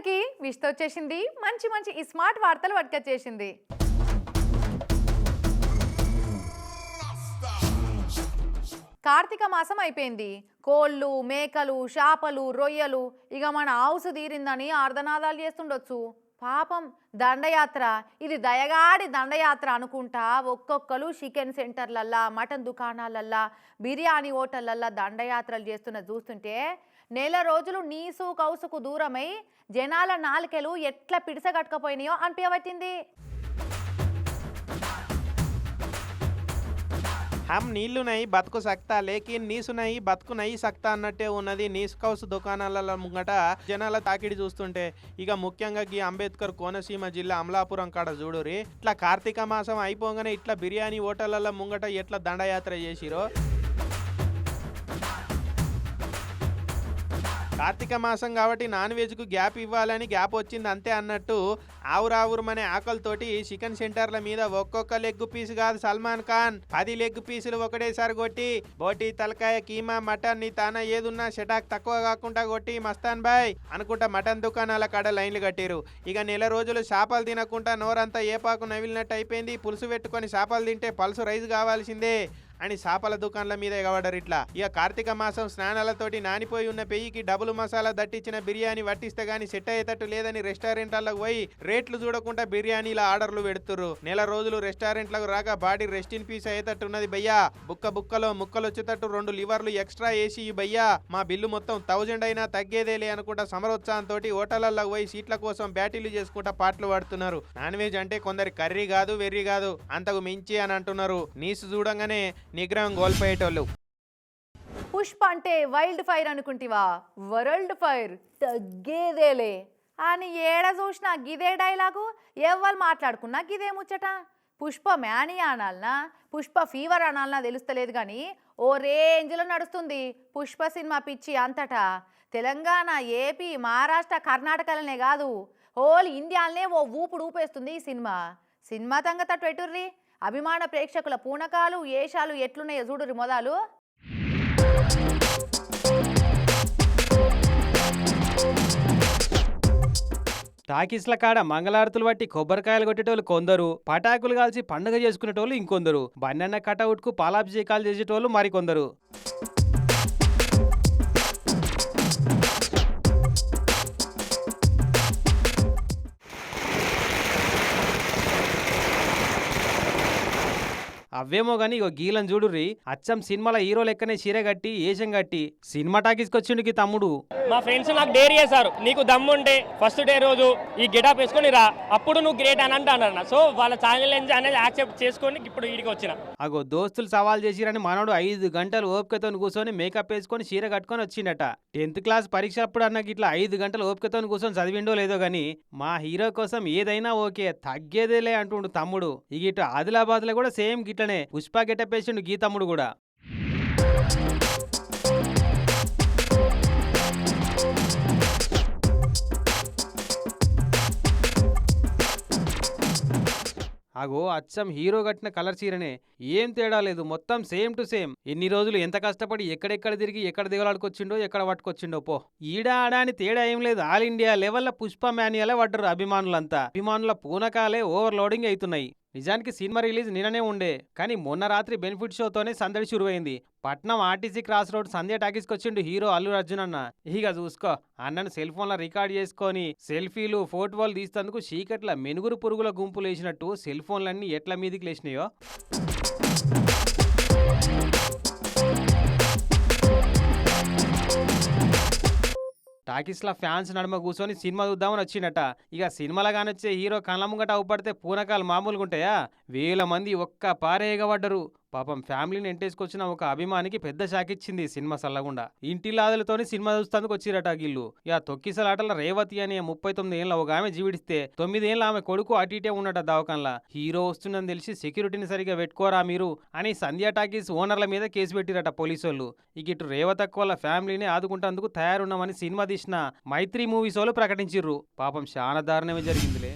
అందరికీ విష్త వచ్చేసింది. మంచి మంచి ఈ స్మార్ట్ వార్తలు పట్టుకొచ్చేసింది. కార్తీక మాసం అయిపోయింది. కోళ్ళు మేకలు చేపలు రొయ్యలు ఇక మన ఆవుసు తీరిందని ఆర్ధనాదాలు చేస్తుండొచ్చు. పాపం దండయాత్ర ఇది దయగాడి దండయాత్ర అనుకుంటా ఒక్కొక్కరు చికెన్ సెంటర్లల్లా మటన్ దుకాణాలల్లా బిర్యానీ హోటళ్ళల్లా దండయాత్రలు చేస్తున్న చూస్తుంటే నెల రోజులు నీసు కౌసుకు దూరమై జనాల నాలుకెలు ఎట్లా పిడిసగట్టుకపోయినాయో అనిపించబట్టింది హమ్ నీళ్ళునయి బతుకు సక్తా లేకిన్ నీసునయి బతుకునయి సక్తా అన్నట్టే ఉన్నది నీసు కౌసు దుకాణాల ముంగట జనాల తాకిడి చూస్తుంటే. ఇక ముఖ్యంగా గీ అంబేద్కర్ కోనసీమ జిల్లా అమలాపురం కాడ చూడురి ఇట్లా కార్తీక మాసం అయిపోగానే ఇట్లా బిర్యానీ హోటళ్ళ ముంగట ఎట్లా దండయాత్ర చేసిరో? కార్తీక మాసం కాబట్టి నాన్ వెజ్కు గ్యాప్ ఇవ్వాలని గ్యాప్ వచ్చింది అంతే అన్నట్టు ఆవురావురమనే ఆకలితోటి చికెన్ సెంటర్ల మీద ఒక్కొక్క లెగ్ పీస్ కాదు సల్మాన్ ఖాన్. పది లెగ్ పీసులు ఒకటేసారి కొట్టి బోటి తలకాయ కీమా మటన్ నీ తాన ఏదున్నా షటాక్ తక్కువ కాకుండా కొట్టి మస్తాన్ బాయ్ అనుకుంటా మటన్ దుకాణాల కాడ లైన్లు కట్టారు. ఇక నెల రోజులు చేపలు తినకుండా నోరంతా ఏపాకు నవిలినట్టు అయిపోయింది. పులుసు పెట్టుకొని చేపలు తింటే పలుసు రైస్ కావాల్సిందే. అని చేపల దుకాణాల మీద ఎగబడ్డారు ఇట్లా. ఇక కార్తీక మాసం స్నానాలతోటి నానిపోయి ఉన్న పెయ్యికి డబుల్ మసాలా దట్టించిన బిర్యానీ వట్టిస్తే గాని సెట్ అయ్యేటట్టు లేదని రెస్టారెంట్లకు పోయి రేట్లు చూడకుండా బిర్యానీల ఆర్డర్లు పెడుతురు నెల రోజులు రెస్టారెంట్లకు రాక బాడీ రెస్ట్ ఇన్ పీస్ అయ్యేటట్టు ఉన్నది భయ్యా. బుక్క బుక్కలో ముక్కలు వచ్చేటట్టు రెండు లివర్లు ఎక్స్ట్రా వేసి భయ్యా. మా బిల్లు మొత్తం థౌజండ్ అయినా తగ్గేదేలే అనుకుంటా సమరోత్సాహంతో హోటళ్ళకు పోయి సీట్ల కోసం బ్యాటీలు చేసుకుంటా పాటలు పాడుతున్నారు. నాన్ వెజ్ అంటే కొందరి కర్రీ కాదు వెర్రీ కాదు. అంతకు మించి అని అంటున్నారు. నీసు చూడంగానే నిగ్రహం కోల్పోయేటోళ్ళు. పుష్ప అంటే వైల్డ్ ఫైర్ అనుకుంటివా? వరల్డ్ ఫైర్ తగ్గేదేలే. అని ఏడ చూసినా గిదే డైలాగు? ఎవ్వరు మాట్లాడుకున్నా గిదే ముచ్చట. పుష్ప మ్యానీ అనాలనా? పుష్ప ఫీవర్ అనాలనా తెలుస్తలేదు కానీ ఓ రేంజ్లో నడుస్తుంది పుష్ప సినిమా పిచ్చి అంతటా. తెలంగాణ ఏపీ మహారాష్ట్ర కర్ణాటకలనే కాదు. హోల్ ఇండియాలనే ఓ ఊపుడు ఊపేస్తుంది ఈ సినిమా. సినిమా తంగత ట్వెటుర్రీ. అభిమాన ప్రేక్షకుల పూనకాలు ఏషాలు ఎట్లున్నాయో చూడు మొదలు టాకీస్ల కాడ మంగళారతులు బట్టి కొబ్బరికాయలు కొట్టేటోళ్ళు కొందరు పటాకులు కాల్చి పండుగ చేసుకునేటోళ్ళు ఇంకొందరు బన్నెన్న కటౌట్కు పాలాభిషేకాలు చేసేటోళ్ళు మరికొందరు. అవేమో గాని ఇగో గీలం చూడుర్రి. అచ్చం సినిమాల హీరో లెక్కనే చీర కట్టి ఏషం కట్టి సినిమా టాకీస్కి వచ్చిండుకి తమ్ముడు. మా ఫ్రెండ్స్ నాకు డేర్ చేశారు. నీకు దమ్ముంటే ఫస్ట్ డే రోజు ఈ గెటప్ వేసుకొని రా. అప్పుడు నువ్వు గ్రేట్ అని అంటే అన్నారు సో వాళ్ళ ఛాలెంజ్ అనేది యాక్సెప్ట్ చేసుకొని ఇప్పుడు వీడికి వచ్చిన. అగో దోస్తులు సవాల్ చేసిరని మనోడు ఐదు గంటలు ఓపికతో కూర్చొని మేకప్ వేసుకొని చీర కట్టుకొని వచ్చిండట. టెన్త్ క్లాస్ పరీక్ష అప్పుడు అన్నకి ఇట్లా ఐదు గంటలు ఓపికతో కూర్చొని చదివిండో లేదో గాని మా హీరో కోసం ఏదైనా ఓకే తగ్గేదేలే అంటుండు తమ్ముడు. ఇక ఇటు ఆదిలాబాద్లో కూడా సేమ్ గిట్లనే పుష్ప గెటప్ వేసిండు కూడా. అగో అచ్చం హీరో కట్టిన కలర్ చీరనే. ఏం తేడా లేదు మొత్తం సేమ్ టు సేమ్. ఎన్ని రోజులు ఎంత కష్టపడి ఎక్కడెక్కడ తిరిగి ఎక్కడ దిగలాడుకొచ్చిండో ఎక్కడ పట్టుకొచ్చిండో పో. ఈడ ఆడా అని తేడా ఏం లేదు. ఆల్ ఇండియా లెవెల్ల పుష్ప మ్యానియాలే పడ్డరు అభిమానులంతా. అభిమానుల పూనకాలే ఓవర్లోడింగ్ అవుతున్నాయి నిజానికి సినిమా రిలీజ్ నిన్ననే ఉండే కానీ మొన్న రాత్రి బెనిఫిట్ షోతోనే సందడి షురువైంది. పట్నం ఆర్టీసీ క్రాస్ రోడ్ సంధ్య టాకీస్కి వచ్చిండు హీరో అల్లు అర్జున్ అన్న. ఇక చూసుకో అన్నను సెల్ ఫోన్లో రికార్డ్ చేసుకొని సెల్ఫీలు ఫోటోలు తీస్తందుకు చీకట్ల మెనుగురు పురుగుల గుంపులు వేసినట్టు సెల్ ఫోన్లన్నీ ఎట్ల మీదికి లేచినాయో? టాకీస్ల ఫ్యాన్స్ నడుమ కూర్చొని సినిమా చూద్దామని వచ్చిండట. ఇక సినిమాలో కానొచ్చే హీరో కళ్ళ ముంగట అవుపడితే పూనకాలు మామూలుగా ఉంటాయా వేల మంది ఒక్క పారేయగబడ్డరు. పాపం ఫ్యామిలీని ఎంటేసుకొచ్చిన ఒక అభిమానికి పెద్ద షాక్ ఇచ్చింది సినిమా సల్లగుండా. ఇంటి లాదలతోని సినిమా చూస్తానికి వచ్చిరట గిల్లు. ఇక తొక్కిసలాటల రేవతి అనే ముప్పై తొమ్మిది ఏళ్ళ ఒక ఆమె జీవిడిస్తే తొమ్మిదేళ్ళ ఆమె కొడుకు అటు ఇటే ఉన్నట దవాకంలా హీరో వస్తుందని తెలిసి సెక్యూరిటీని సరిగా పెట్టుకోరా మీరు అని సంధ్య టాకీస్ ఓనర్ల మీద కేసు పెట్టిరట పోలీసోళ్ళు. ఇక ఇటు రేవతక్క వాళ్ళ ఫ్యామిలీని ఆదుకుంటేందుకు తయారున్నామని సినిమా తీసిన మైత్రి మూవీస్ వాళ్ళు ప్రకటించిర్రు. పాపం చాలా దారుణమే జరిగిందిలే.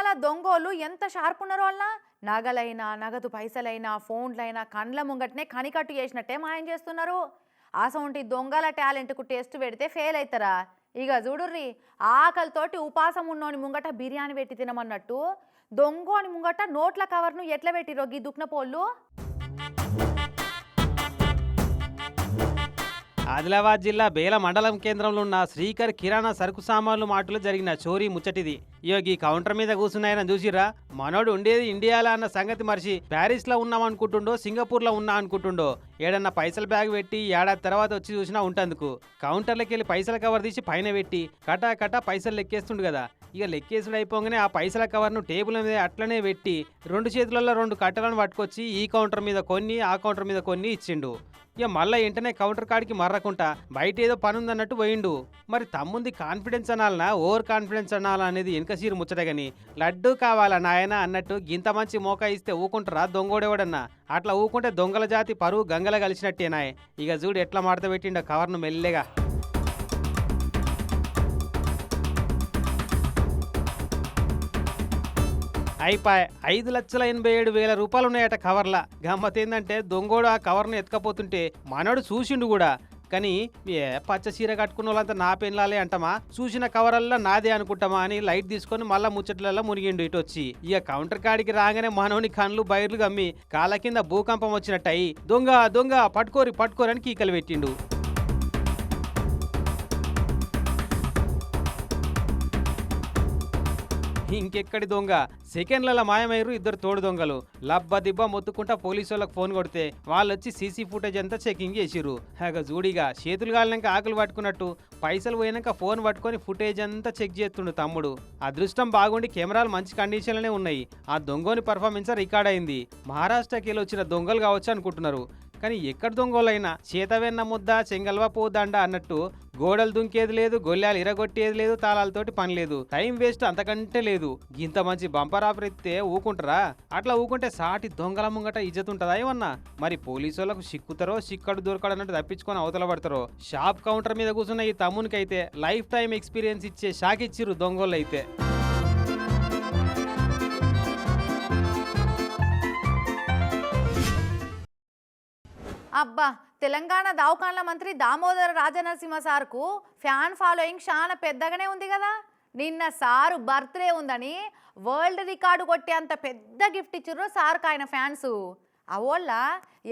అలా దొంగోళ్ళు ఎంత షార్ప్ ఉన్నారో వాళ్ళ నగలైనా నగదు పైసలైనా ఫోన్లైనా కండ్ల ముంగటనే కనికట్టు చేసినట్టే మాయం చేస్తున్నారు. అసొంటి దొంగల టాలెంట్కు టెస్ట్ పెడితే ఫెయిల్ అవుతారా ఇక చూడుర్రి ఆకలితోటి ఉపాసం ఉన్నోని ముంగట బిర్యానీ పెట్టి తినమన్నట్టు? దొంగోని ముంగట నోట్ల కవర్ను ఎట్లా పెట్టిరో గీ దుక్నపోళ్ళు ఆదిలాబాద్ జిల్లా బేల మండలం కేంద్రంలో ఉన్న శ్రీకర్ కిరాణా సరుకు సామాన్లు మాటలో జరిగిన చోరీ ముచ్చటిది. ఈ కౌంటర్ మీద కూర్చున్నాయని చూసిరా మనోడు ఉండేది ఇండియాలో అన్న సంగతి మరిచి ప్యారిస్లో ఉన్నాం అనుకుంటుండో సింగపూర్లో ఉన్నా అనుకుంటుండో ఏడన్నా పైసల బ్యాగ్ పెట్టి ఏడాది తర్వాత వచ్చి చూసినా ఉంటందుకు. కౌంటర్లకి వెళ్ళి పైసల కవర్ తీసి పైన పెట్టి కటా కటా పైసలు లెక్కేస్తుండు కదా. ఇక లెక్కేసుడు అయిపోగానే ఆ పైసల కవర్ను టేబుల్ మీద అట్లనే పెట్టి రెండు చేతులలో రెండు కట్టలను పట్టుకొచ్చి ఈ కౌంటర్ మీద కొన్ని ఆ కౌంటర్ మీద కొన్ని ఇచ్చిండు. ఇక మళ్ళీ వెంటనే కౌంటర్ కాడికి మర్రకుంటా బయట ఏదో పని ఉందన్నట్టు పోయిండు. మరి తమ్ముంది కాన్ఫిడెన్స్ అనాలనా? ఓవర్ కాన్ఫిడెన్స్ అనాలా అనేది వెనక సీరు ముచ్చట గాని. లడ్డు కావాలా నాయన అన్నట్టు గింత మంచి మోకా ఇస్తే ఊకుంటారా దొంగోడేవాడన్నా? అట్లా ఊకుంటే దొంగల జాతి పరువు గంగల కలిసినట్టేనాయ్. ఇక చూడు ఎట్లా మాడత పెట్టిండో కవర్ను మెల్లగా. అయిపోయి ఐదు లక్షల ఎనభై ఏడు వేల రూపాయలు ఉన్నాయట కవర్లా. గమ్మత్ ఏంటంటే దొంగోడు ఆ కవర్ను ఎత్తుకపోతుంటే మనోడు చూసిండు కూడా. కానీ ఏ పచ్చ చీర కట్టుకున్న వాళ్ళంతా నా పెళ్ళాలే అంటామా? చూసిన కవరల్లా నాదే అనుకుంటామా అని లైట్ తీసుకొని మళ్ళా ముచ్చట్లలో మునిగిండు ఇటు వచ్చి ఇక కౌంటర్ కాడికి రాగానే మనోని కళ్ళు బయర్లు గమ్మి కాళ్ళ కింద భూకంపం వచ్చినట్టు అయి దొంగ దొంగ పట్టుకోరి పట్టుకోరని కీకలు పెట్టిండు. ఇంకెక్కడి దొంగ? సెకండ్లలో మాయమయ్యారు ఇద్దరు తోడు దొంగలు. లబ్బ దిబ్బ మొత్తుకుంటా పోలీసు వాళ్ళకి ఫోన్ కొడితే వాళ్ళు వచ్చి సీసీ ఫుటేజ్ అంతా చెకింగ్ చేసిరు హాగ జూడిగా చేతులు కాలినాక ఆకులు పట్టుకున్నట్టు పైసలు పోయినాక ఫోన్ పట్టుకొని ఫుటేజ్ అంతా చెక్ చేస్తుండు తమ్ముడు. అదృష్టం బాగుండి కెమెరాలు మంచి కండిషన్లోనే ఉన్నాయి. ఆ దొంగోని పర్ఫార్మెన్స్ రికార్డ్ అయింది. మహారాష్ట్రకి వెళ్ళి వచ్చిన దొంగలు కావచ్చు అనుకుంటున్నారు. కానీ ఎక్కడ దొంగోలైనా చేతవెన్న ముద్ద చెంగల్వ దండ అన్నట్టు గోడలు దుంకేది లేదు గొల్లాలు ఇరగొట్టేది లేదు తాళాలతోటి పని లేదు. టైం వేస్ట్ అంతకంటే లేదు. ఇంత మంచి బంపర్ ఆఫర్ ఇస్తే ఊకుంటారా? అట్లా ఊకుంటే సాటి దొంగల ముంగట ఇజ్జత్ ఉంటుందా ఏమన్నా? మరి పోలీసులకు సిక్కుతారో సిక్కడు దొరకడు అన్నట్టు తప్పించుకొని అవతల పడతారో? షాప్ కౌంటర్ మీద కూర్చున్న ఈ తమ్మునికైతే లైఫ్ టైం ఎక్స్పీరియన్స్ ఇచ్చే షాక్ ఇచ్చిర్రు దొంగోళ్ళు అయితే అబ్బా తెలంగాణ దవాఖాన్ల మంత్రి దామోదర రాజనరసింహ సార్కు ఫ్యాన్ ఫాలోయింగ్ చాలా పెద్దగానే ఉంది కదా. నిన్న సారు బర్త్డే ఉందని వరల్డ్ రికార్డు కొట్టేంత పెద్ద గిఫ్ట్ ఇచ్చిర్రు సార్కు ఆయన ఫ్యాన్సు. అవోళ్ళ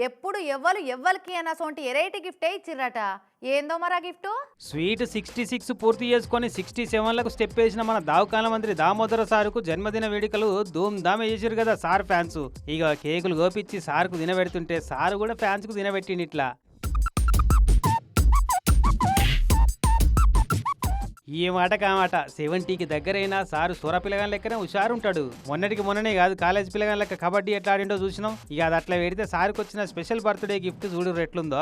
ఎప్పుడు ఎవ్వరు ఎవ్వరికి అన్న సొంటి ఎరైటీ గిఫ్టే ఇచ్చిర్రట. ఏందో మరి ఆ గిఫ్ట్? స్వీట్ సిక్స్టీ సిక్స్ పూర్తి చేసుకొని సిక్స్టీ సెవెన్లకు స్టెప్ వేసిన మన దావకాల మంత్రి దామోదర సారుకు జన్మదిన వేడుకలు ధూమ్ ధామ్ చేసారు కదా సార్ ఫ్యాన్స్. ఇక కేకులు గోపిచ్చి సార్కు తినబెడుతుంటే సారు కూడా ఫ్యాన్స్కు తినబెట్టిండి ఇట్లా. ఈ మాట కామాట సెవెంటీకి దగ్గరైనా సారు సొర పిల్లగాని లెక్కనే హుషారు ఉంటాడు మొన్నటికి మొన్ననే కాదు కాలేజ్ పిల్లగాని లెక్క కబడ్డీ ఎట్లా ఆడిండో చూసినాం. ఇక అది అట్లా పెడితే సార్కి వచ్చిన స్పెషల్ బర్త్డే గిఫ్ట్ చూడు ఎట్లుందో.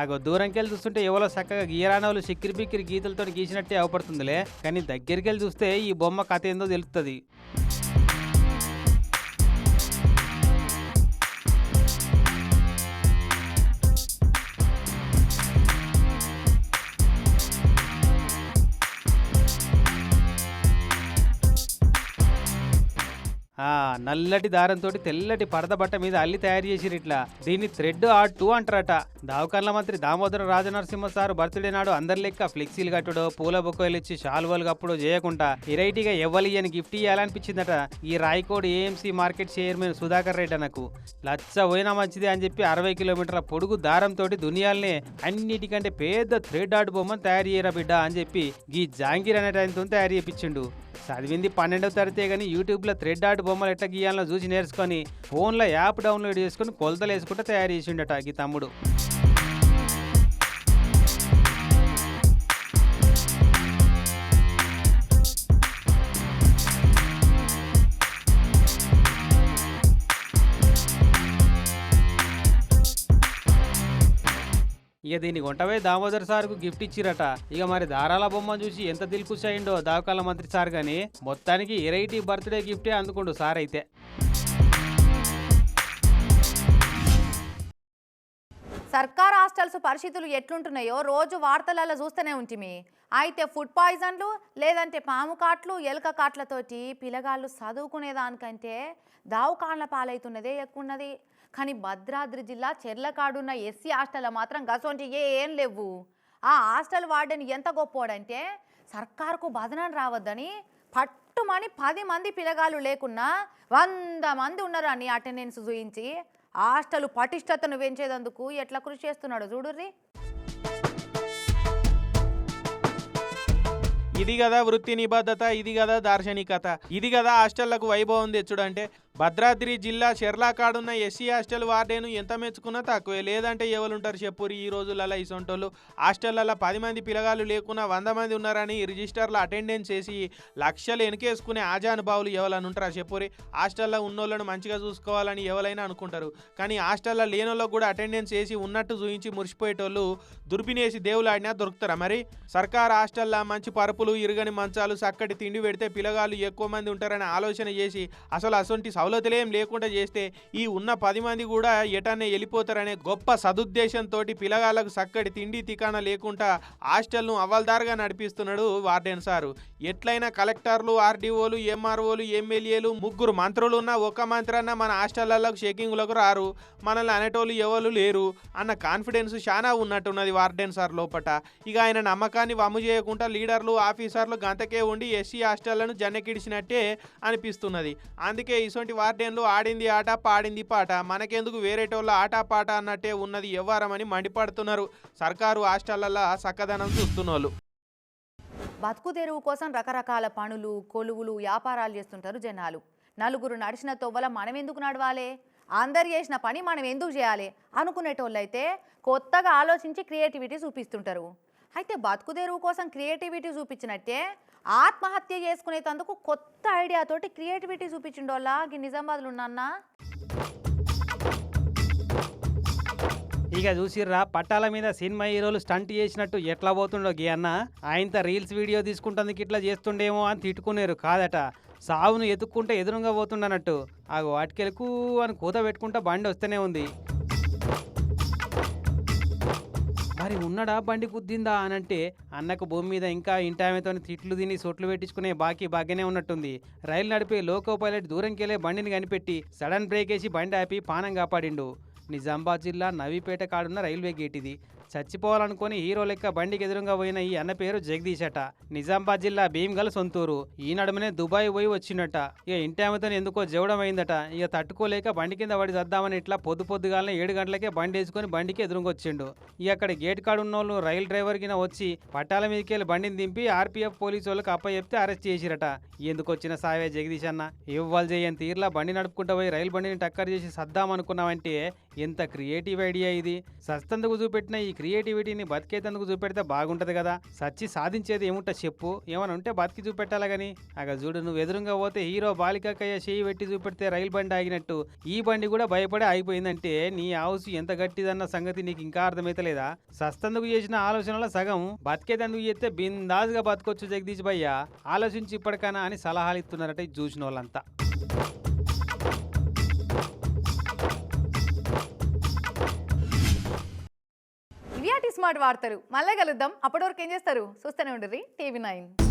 ఆగో దూరంకి వెళ్ళి చూస్తుంటే ఎవరో చక్కగా గీరానోళ్ళు సిక్కిరి బిక్కిరి గీతలతో గీసినట్టే అవపడుతుందిలే. కానీ దగ్గరికి వెళ్ళి చూస్తే ఈ బొమ్మ కథ ఏందో తెలుస్తుంది నల్లటి దారంతో తెల్లటి పరద బట్ట మీద అల్లి తయారు చేసిరు ఇట్లా. దీన్ని థ్రెడ్ ఆర్ట్ టూ అంటారట. దావకర్ల మంత్రి దామోదర రాజనరసింహ సార్ బర్త్డే నాడు అందరి లెక్క ఫ్లెక్సీలు కట్టుడో పూల బొక్కలు ఇచ్చి షాల్వాలు కప్పుడో చేయకుండా వెరైటీగా ఎవ్వలి అని గిఫ్ట్ ఇవ్వాలనిపించిందట ఈ Raikode AMC market chairman Sudhakar Reddy నాకు లచ్చ పోయినా మంచిది అని చెప్పి అరవై కిలోమీటర్ల పొడుగు దారంతో దునియాల్నే అన్నిటికంటే పెద్ద థ్రెడ్ ఆర్ట్ బొమ్మను తయారు చేయరా బిడ్డ అని చెప్పి ఈ జాంగీర్ అనే టైంతో తయారు చేయించిండు చదివింది పన్నెండవ తరగతే కానీ యూట్యూబ్లో థ్రెడ్ ఆర్ట్ బొమ్మలు ఎట్లా గీయాలో చూసి నేర్చుకొని ఫోన్లో యాప్ డౌన్లోడ్ చేసుకొని కొలతలు వేసుకుంటే తయారు చేసిండట ఈ తమ్ముడు. ఇక దీన్ని కొంటవే దామోదర్ సార్కు గిఫ్ట్ ఇచ్చిరట. ఇక మరి దారాల బొమ్మ చూసి ఎంత దిల్కుష్ అయిండో దావకాల మంత్రి సార్ గాని మొత్తానికి ఎరైటీ బర్త్డే గిఫ్టే అందుకుండు సార్ అయితే. సర్కార్ హాస్టల్స్ పరిస్థితులు ఎట్లుంటున్నాయో రోజు వార్తలలో చూస్తూనే ఉంటిమి. అయితే ఫుడ్ పాయిజన్లు లేదంటే పాము కాట్లు ఎలుక కాట్లతోటి పిల్లగాళ్ళు చదువుకునేదానికంటే దావకాన్ల పాలవుతున్నదే ఎక్కువ ఉన్నది కానీ భద్రాద్రి జిల్లా చెర్లకాడున్న ఎస్సీ హాస్టల్ మాత్రం గసొంటి ఏం లేవు. ఆ హాస్టల్ వార్డెన్ ఎంత గొప్పోడంటే సర్కారుకు బదనం రావద్దని పట్టుమని పది మంది పిల్లగాళ్ళు లేకున్నా వంద మంది ఉన్నారు అని అటెండెన్స్ చూయించి హాస్టల్ పటిష్టతను పెంచేదందుకు ఎట్లా కృషి చేస్తున్నాడు చూడుర్రి. ఇది కదా వృత్తి నిబద్ధత ఇది కదా దార్శనికత ఇది కదా హాస్టళ్ళకు వైభవం తెచ్చుడు అంటే భద్రాద్రి జిల్లా షెర్లాకాడున్న ఎస్సీ హాస్టల్ వార్డేను ఎంత మెచ్చుకున్నా తక్కువే. లేదంటే ఎవరుంటారు చెప్పురి? ఈ రోజులలో ఇసొంటోళ్ళు. హాస్టళ్ళలో పది మంది పిల్లగాళ్ళు లేకున్నా వంద మంది ఉన్నారని రిజిస్టర్లో అటెండెన్స్ చేసి లక్షలు ఎనకేసుకునే ఆజానుభావులు ఎవరైనా ఉంటారా చెప్పురి? హాస్టల్లో ఉన్నోళ్ళను మంచిగా చూసుకోవాలని ఎవరైనా అనుకుంటారు. కానీ హాస్టల్లో లేనోళ్ళకు కూడా అటెండెన్స్ చేసి ఉన్నట్టు చూయించి మురిసిపోయేటోళ్ళు దుర్బినేసి దేవులు ఆడినా దొరుకుతారా మరి? సర్కార్ హాస్టల్లో మంచి పరుపులు ఇరుగని మంచాలు చక్కటి తిండి పెడితే పిల్లగాళ్ళు ఎక్కువ మంది ఉంటారని ఆలోచన చేసి అసలు అసొంటి సౌలతులేం లేకుండా చేస్తే ఈ ఉన్న పది మంది కూడా ఎటనే వెళ్ళిపోతారనే గొప్ప సదుద్దేశంతో పిల్లగాళ్ళకు చక్కటి తిండి తికాణ లేకుండా హాస్టల్ను అవ్వల్దారుగా నడిపిస్తున్నాడు వార్డెన్ సారు. ఎట్లయినా కలెక్టర్లు ఆర్డీఓలు ఎంఆర్ఓలు ఎమ్మెల్యేలు ముగ్గురు మంత్రులు ఉన్న ఒక మంత్రి అన్న మన హాస్టళ్ళకు షేకింగ్లకు రారు. మనల్ని అనేటోళ్ళు ఎవరు లేరు అన్న కాన్ఫిడెన్స్ చాలా ఉన్నట్టున్నది వార్డెన్ సార్ లోపట. ఇక ఆయన నమ్మకాన్ని వమ్ము చేయకుండా లీడర్లు ఆఫీసర్లు గంతకే ఉండి ఎస్సీ హాస్టళ్ళను జనకిడిచినట్టే అనిపిస్తున్నది. అందుకే ఇటువంటి వార్డెన్లు ఆడింది ఆట పాడింది పాట. మనకెందుకు వేరేటోళ్ళ ఆట పాట అన్నట్టే ఉన్నది ఎవ్వరమని మండిపడుతున్నారు. సర్కారు హాస్టళ్ళలో చక్కదనం చూస్తున్నోళ్ళు. బతుకు తెరువు కోసం రకరకాల పనులు కొలువులు వ్యాపారాలు చేస్తుంటారు జనాలు. నలుగురు నడిచిన తొవ్వల మనం ఎందుకు నడవాలి? అందరు చేసిన పని మనం ఎందుకు చేయాలి? అనుకునేటోళ్ళైతే కొత్తగా ఆలోచించి క్రియేటివిటీ చూపిస్తుంటారు. అయితే బతుకు తెరువు కోసం క్రియేటివిటీ చూపించినట్టే ఆత్మహత్య చేసుకునేటందుకు కొత్త ఐడియాతోటి క్రియేటివిటీ చూపించిండోళ్ళ ఈ నిజామాబాద్లో ఉన్నా ఇక చూసిర్రా పట్టాల మీద సినిమా హీరోలు స్టంట్ చేసినట్టు ఎట్లా పోతుండో గీ అన్న. ఆయనతో రీల్స్ వీడియో తీసుకుంటందుకు ఇట్లా చేస్తుండేమో అని తిట్టుకునేరు కాదట. సావును ఎత్తుక్కుంటే ఎదురుగా పోతుండనట్టు. ఆ వాటికెలకు అని కూత పెట్టుకుంటా బండి వస్తూనే ఉంది. మరి ఉన్నడా బండి కుద్దిందా అని అంటే అన్నకు భూమి మీద ఇంకా ఇంటామెతో తిట్లు తిని సొట్లు పెట్టించుకునే బాకీ బాగానే ఉన్నట్టుంది. రైలు నడిపే లోకో పైలట్ దూరంకెళ్ళే బండిని కనిపెట్టి సడన్ బ్రేక్ వేసి బండి ఆపి పానం కాపాడిండు. నిజామాబాద్ జిల్లా నవీపేట కాడున్న రైల్వే గేట్ ఇది చచ్చిపోవాలనుకుని హీరో లెక్క బండికి ఎదురుగా పోయిన ఈ అన్న పేరు జగదీష్ అట నిజామాబాద్ జిల్లా భీమ్గల్ సొంతూరు. ఈ నడుమనే దుబాయ్ పోయి వచ్చిండట ఇక ఇంటి ఆమెతో ఎందుకో జవడం అయిందట ఇక తట్టుకోలేక బండి కింద పడి చద్దామని ఇట్లా పొద్దు పొద్దుగాలనే ఏడు గంటలకే బండి వేసుకొని బండికి ఎదురుకొచ్చిండు ఇక అక్కడ గేట్ కాడ ఉన్న వాళ్ళు రైలు డ్రైవర్ కింద వచ్చి పట్టాల మీదకి వెళ్ళి బండిని దింపి ఆర్పీఎఫ్ పోలీసు వాళ్ళకి అప్ప చెప్తే అరెస్ట్ చేసిరట. ఎందుకు వచ్చిన సావే జగదీష్ అన్న? ఇవ్వాలి చేయని తీర్లా బండి నడుపుకుంటా పోయి రైలు బండిని టక్కర్ చేసి సద్దాం అనుకున్నామంటే ఎంత క్రియేటివ్ ఐడియా ఇది. సస్తందుకు చూపెట్టిన ఈ క్రియేటివిటీని బతికేటందుకు చూపెడితే బాగుంటది కదా. సచ్చి సాధించేది ఏముంటా చెప్పు. ఏమైనా ఉంటే బతికి చూపెట్టాలా గాని? అగ చూడు నువ్వు ఎదురుగా పోతే హీరో బాలికక్కయ్య చేయి పెట్టి చూపెడితే రైలు బండి ఆగినట్టు. ఈ బండి కూడా భయపడే ఆగిపోయిందంటే నీ హౌస్ ఎంత గట్టిదన్న సంగతి నీకు ఇంకా అర్థమైతలేదా? సస్తందుకు చేసిన ఆలోచనలో సగం బతికేటందుకు చేస్తే బిందాజ్గా బతకొచ్చు జగదీష్ భయ్య. ఆలోచించి ఇప్పటికైనా అని సలహాలు ఇస్తున్నారట చూసిన వాళ్ళంతా ఇవి స్మార్ట్ వార్తలు. మళ్ళీ కలుద్దాం. అప్పటి వరకు ఏం చేస్తారు? చూస్తూనే ఉండరు టీవీ నైన్.